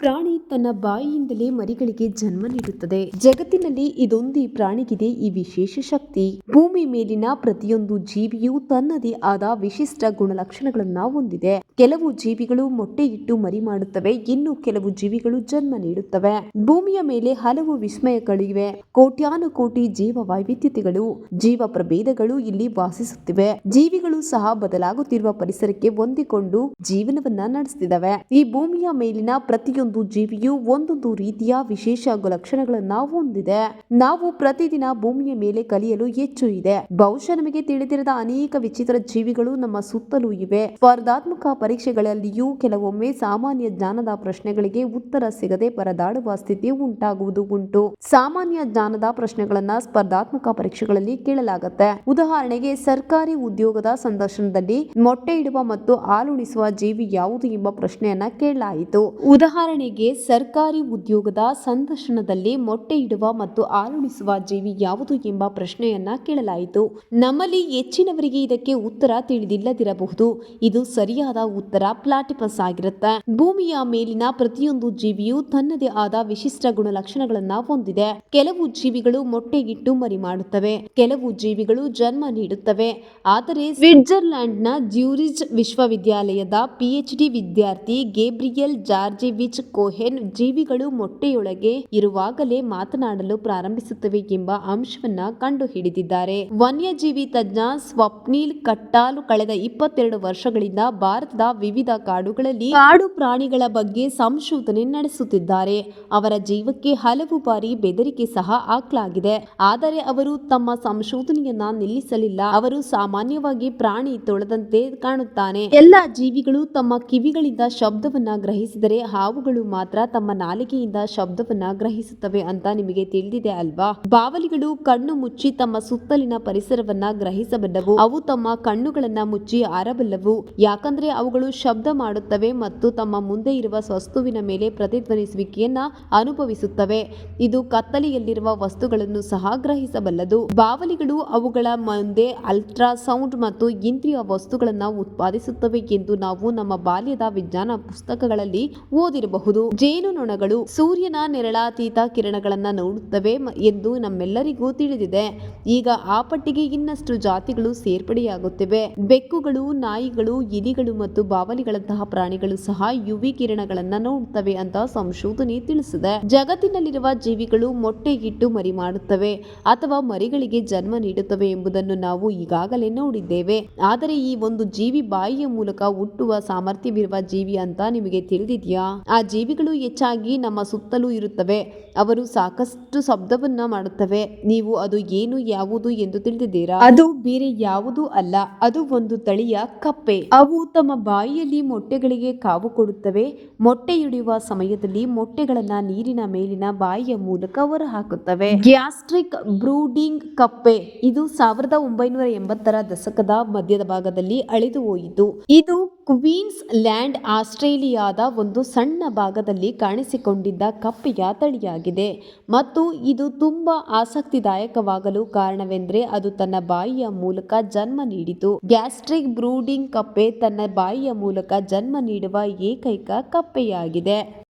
ಪ್ರಾಣಿ ತನ್ನ ಬಾಯಿಯಿಂದಲೇ ಮರಿಗಳಿಗೆ ಜನ್ಮ ನೀಡುತ್ತದೆ. ಜಗತ್ತಿನಲ್ಲಿ ಇದೊಂದೇ ಪ್ರಾಣಿಗಿದೆ ಈ ವಿಶೇಷ ಶಕ್ತಿ. ಭೂಮಿ ಮೇಲಿನ ಪ್ರತಿಯೊಂದು ಜೀವಿಯು ತನ್ನದೇ ಆದ ವಿಶಿಷ್ಟ ಗುಣಲಕ್ಷಣಗಳನ್ನ ಹೊಂದಿದೆ. ಕೆಲವು ಜೀವಿಗಳು ಮೊಟ್ಟೆ ಇಟ್ಟು ಮರಿ ಮಾಡುತ್ತವೆ, ಇನ್ನು ಕೆಲವು ಜೀವಿಗಳು ಜನ್ಮ ನೀಡುತ್ತವೆ. ಭೂಮಿಯ ಮೇಲೆ ಹಲವು ವಿಸ್ಮಯಗಳಿವೆ. ಕೋಟ್ಯಾನು ಕೋಟಿ ಜೀವ ವೈವಿಧ್ಯತೆಗಳು ಜೀವ ಪ್ರಭೇದಗಳು ಇಲ್ಲಿ ವಾಸಿಸುತ್ತಿವೆ. ಜೀವಿಗಳು ಸಹ ಬದಲಾಗುತ್ತಿರುವ ಪರಿಸರಕ್ಕೆ ಹೊಂದಿಕೊಂಡು ಜೀವನವನ್ನ ನಡೆಸುತ್ತಿದ್ದಾವೆ ಈ ಭೂಮಿಯ ಮೇಲಿನ ಪ್ರತಿಯೊಂದು ಜೀವಿಯು ಒಂದೊಂದು ರೀತಿಯ ವಿಶೇಷ ಲಕ್ಷಣಗಳನ್ನ ಹೊಂದಿದೆ. ನಾವು ಪ್ರತಿದಿನ ಭೂಮಿಯ ಮೇಲೆ ಕಲಿಯಲು ಹೆಚ್ಚು ಇದೆ. ಬಹುಶಃ ನಮಗೆ ತಿಳಿದಿರದ ಅನೇಕ ವಿಚಿತ್ರ ಜೀವಿಗಳು ನಮ್ಮ ಸುತ್ತಲೂ ಇವೆ. ಸ್ಪರ್ಧಾತ್ಮಕ ಪರೀಕ್ಷೆಗಳಲ್ಲಿಯೂ ಕೆಲವೊಮ್ಮೆ ಸಾಮಾನ್ಯ ಜ್ಞಾನದ ಪ್ರಶ್ನೆಗಳಿಗೆ ಉತ್ತರ ಸಿಗದೆ ಪರದಾಡುವ ಸ್ಥಿತಿ ಉಂಟಾಗುವುದು ಉಂಟು. ಸಾಮಾನ್ಯ ಜ್ಞಾನದ ಪ್ರಶ್ನೆಗಳನ್ನ ಸ್ಪರ್ಧಾತ್ಮಕ ಪರೀಕ್ಷೆಗಳಲ್ಲಿ ಕೇಳಲಾಗುತ್ತೆ. ಉದಾಹರಣೆಗೆ, ಸರ್ಕಾರಿ ಉದ್ಯೋಗದ ಸಂದರ್ಶನದಲ್ಲಿ ಮೊಟ್ಟೆ ಇಡುವ ಮತ್ತು ಹಾಲುಣಿಸುವ ಜೀವಿ ಯಾವುದು ಎಂಬ ಪ್ರಶ್ನೆಯನ್ನ ಕೇಳಲಾಯಿತು. ಉದಾಹರಣೆಗೆ ಸರ್ಕಾರಿ ಉದ್ಯೋಗದ ಸಂದರ್ಶನದಲ್ಲಿ ಮೊಟ್ಟೆ ಇಡುವ ಮತ್ತು ಹಾಲುಣಿಸುವ ಜೀವಿ ಯಾವುದು ಎಂಬ ಪ್ರಶ್ನೆಯನ್ನ ಕೇಳಲಾಯಿತು. ನಮ್ಮಲ್ಲಿ ಹೆಚ್ಚಿನವರಿಗೆ ಇದಕ್ಕೆ ಉತ್ತರ ತಿಳಿದಿಲ್ಲದಿರಬಹುದು. ಇದು ಸರಿಯಾದ ಉತ್ತರ ಪ್ಲಾಟಿಪಸ್ ಆಗಿರುತ್ತೆ. ಭೂಮಿಯ ಮೇಲಿನ ಪ್ರತಿಯೊಂದು ಜೀವಿಯು ತನ್ನದೇ ಆದ ವಿಶಿಷ್ಟ ಗುಣಲಕ್ಷಣಗಳನ್ನ ಹೊಂದಿದೆ. ಕೆಲವು ಜೀವಿಗಳು ಮೊಟ್ಟೆ ಇಟ್ಟು ಮರಿ ಮಾಡುತ್ತವೆ. ಕೆಲವು ಜೀವಿಗಳು ಜನ್ಮ ನೀಡುತ್ತವೆ. ಆದರೆ ಸ್ವಿಟ್ಜರ್ಲ್ಯಾಂಡ್ನ ಜ್ಯೂರಿಜ್ ವಿಶ್ವವಿದ್ಯಾಲಯದ ಪಿಎಚ್ಡಿ ವಿದ್ಯಾರ್ಥಿ ಗೇಬ್ರಿಯಲ್ ಜಾರ್ಜಿವಿಚ್ ಕೋಹೆನ್ ಜೀವಿಗಳು ಮೊಟ್ಟೆಯೊಳಗೆ ಇರುವಾಗಲೇ ಮಾತನಾಡಲು ಪ್ರಾರಂಭಿಸುತ್ತವೆ ಎಂಬ ಅಂಶವನ್ನ ಕಂಡುಹಿಡಿದಿದ್ದಾರೆ. ವನ್ಯಜೀವಿ ತಜ್ಞ ಸ್ವಪ್ನಿಲ್ ಕಟ್ಟಾಲು ಕಳೆದ ಇಪ್ಪತ್ತೆರಡು ವರ್ಷಗಳಿಂದ ಭಾರತದ ವಿವಿಧ ಕಾಡುಗಳಲ್ಲಿ ಕಾಡು ಪ್ರಾಣಿಗಳ ಬಗ್ಗೆ ಸಂಶೋಧನೆ ನಡೆಸುತ್ತಿದ್ದಾರೆ. ಅವರ ಜೀವಕ್ಕೆ ಹಲವು ಬಾರಿ ಬೆದರಿಕೆ ಸಹ ಹಾಕಲಾಗಿದೆ. ಆದರೆ ಅವರು ತಮ್ಮ ಸಂಶೋಧನೆಯನ್ನ ನಿಲ್ಲಿಸಲಿಲ್ಲ. ಅವರು ಸಾಮಾನ್ಯವಾಗಿ ಪ್ರಾಣಿ ತೊಳೆದಂತೆ ಕಾಣುತ್ತಾನೆ ಎಲ್ಲ ಜೀವಿಗಳು ತಮ್ಮ ಕಿವಿಗಳಿಂದ ಶಬ್ದವನ್ನ ಗ್ರಹಿಸಿದರೆ ಹಾವುಗಳು ಮಾತ್ರ ತಮ್ಮ ನಾಲಿಗೆಯಿಂದ ಶಬ್ದವನ್ನ ಗ್ರಹಿಸುತ್ತವೆ ಅಂತ ನಿಮಗೆ ತಿಳಿದಿದೆ ಅಲ್ವಾ? ಬಾವಲಿಗಳು ಕಣ್ಣು ಮುಚ್ಚಿ ತಮ್ಮ ಸುತ್ತಲಿನ ಪರಿಸರವನ್ನ ಗ್ರಹಿಸಬಲ್ಲವು. ಅವು ತಮ್ಮ ಕಣ್ಣುಗಳನ್ನ ಮುಚ್ಚಿ ಆರಬಲ್ಲವು. ಯಾಕಂದ್ರೆ ಅವುಗಳು ಶಬ್ದ ಮಾಡುತ್ತವೆ ಮತ್ತು ತಮ್ಮ ಮುಂದೆ ಇರುವ ವಸ್ತುವಿನ ಮೇಲೆ ಪ್ರತಿಧ್ವನಿಸುವಿಕೆಯನ್ನ ಅನುಭವಿಸುತ್ತವೆ. ಇದು ಕತ್ತಲೆಯಲ್ಲಿರುವ ವಸ್ತುಗಳನ್ನು ಸಹ ಗ್ರಹಿಸಬಲ್ಲದು. ಬಾವಲಿಗಳು ಅವುಗಳ ಮುಂದೆ ಅಲ್ಟ್ರಾಸೌಂಡ್ ಮತ್ತು ಇಂದ್ರಿಯ ವಸ್ತುಗಳನ್ನ ಉತ್ಪಾದಿಸುತ್ತವೆ ಎಂದು ನಾವು ನಮ್ಮ ಬಾಲ್ಯದ ವಿಜ್ಞಾನ ಪುಸ್ತಕಗಳಲ್ಲಿ ಓದಿರಬಹುದು. ಜೇನುನೊಣಗಳು ಸೂರ್ಯನ ನೆರಳಾತೀತ ಕಿರಣಗಳನ್ನ ನೋಡುತ್ತವೆ ಎಂದು ನಮ್ಮೆಲ್ಲರಿಗೂ ತಿಳಿದಿದೆ. ಈಗ ಆ ಪಟ್ಟಿಗೆ ಇನ್ನಷ್ಟು ಜಾತಿಗಳು ಸೇರ್ಪಡೆಯಾಗುತ್ತಿವೆ. ಬೆಕ್ಕುಗಳು, ನಾಯಿಗಳು, ಇಲಿಗಳು ಮತ್ತು ಬಾವಲಿಗಳಂತಹ ಪ್ರಾಣಿಗಳು ಸಹ ಯುವಿ ಕಿರಣಗಳನ್ನ ನೋಡುತ್ತವೆ ಅಂತ ಸಂಶೋಧನೆ ತಿಳಿಸಿದೆ. ಜಗತ್ತಿನಲ್ಲಿರುವ ಜೀವಿಗಳು ಮೊಟ್ಟೆ ಇಟ್ಟು ಮರಿ ಮಾಡುತ್ತವೆ ಅಥವಾ ಮರಿಗಳಿಗೆ ಜನ್ಮ ನೀಡುತ್ತವೆ ಎಂಬುದನ್ನು ನಾವು ಈಗಾಗಲೇ ನೋಡಿದ್ದೇವೆ. ಆದರೆ ಈ ಒಂದು ಜೀವಿ ಬಾಯಿಯ ಮೂಲಕ ಹುಟ್ಟುವ ಸಾಮರ್ಥ್ಯವಿರುವ ಜೀವಿ ಅಂತ ನಿಮಗೆ ತಿಳಿದಿದೆಯಾ? ಆ ಜೀವಿಗಳು ಹೆಚ್ಚಾಗಿ ನಮ್ಮ ಸುತ್ತಲೂ ಇರುತ್ತವೆ. ಅವರು ಸಾಕಷ್ಟು ಶಬ್ದವನ್ನ ಮಾಡುತ್ತವೆ. ನೀವು ಅದು ಏನು, ಯಾವುದು ಎಂದು ತಿಳಿದಿದ್ದೀರಾ? ಅದು ಬೇರೆ ಯಾವುದು ಅಲ್ಲ. ಅದು ಒಂದು ತಳಿಯ ಕಪ್ಪೆ. ಅವು ತಮ್ಮ ಬಾಯಿಯಲ್ಲಿ ಮೊಟ್ಟೆಗಳಿಗೆ ಕಾವು ಕೊಡುತ್ತವೆ. ಮೊಟ್ಟೆಯುಡಿಯುವ ಸಮಯದಲ್ಲಿ ಮೊಟ್ಟೆಗಳನ್ನ ನೀರಿನ ಮೇಲಿನ ಬಾಯಿಯ ಮೂಲಕ ಹೊರಹಾಕುತ್ತವೆ. ಗ್ಯಾಸ್ಟ್ರಿಕ್ ಬ್ರೂಡಿಂಗ್ ಕಪ್ಪೆ. ಇದು ಸಾವಿರದ ಒಂಬೈನೂರ ಎಂಬತ್ತರ ದಶಕದ ಮಧ್ಯದ ಭಾಗದಲ್ಲಿ ಅಳಿದು ಹೋಯಿತು. ಇದು ಕ್ವೀನ್ಸ್ ಲ್ಯಾಂಡ್ ಆಸ್ಟ್ರೇಲಿಯಾದ ಒಂದು ಸಣ್ಣ ಭಾಗದಲ್ಲಿ ಕಾಣಿಸಿಕೊಂಡಿದ್ದ ಕಪ್ಪೆಯ ತಳಿಯಾಗಿದೆ. ಮತ್ತು ಇದು ತುಂಬ ಆಸಕ್ತಿದಾಯಕವಾಗಲು ಕಾರಣವೆಂದರೆ ಅದು ತನ್ನ ಬಾಯಿಯ ಮೂಲಕ ಜನ್ಮ ನೀಡಿತು. ಗ್ಯಾಸ್ಟ್ರಿಕ್ ಬ್ರೂಡಿಂಗ್ ಕಪ್ಪೆ ತನ್ನ ಬಾಯಿಯ ಮೂಲಕ ಜನ್ಮ ನೀಡುವ ಏಕೈಕ ಕಪ್ಪೆಯಾಗಿದೆ.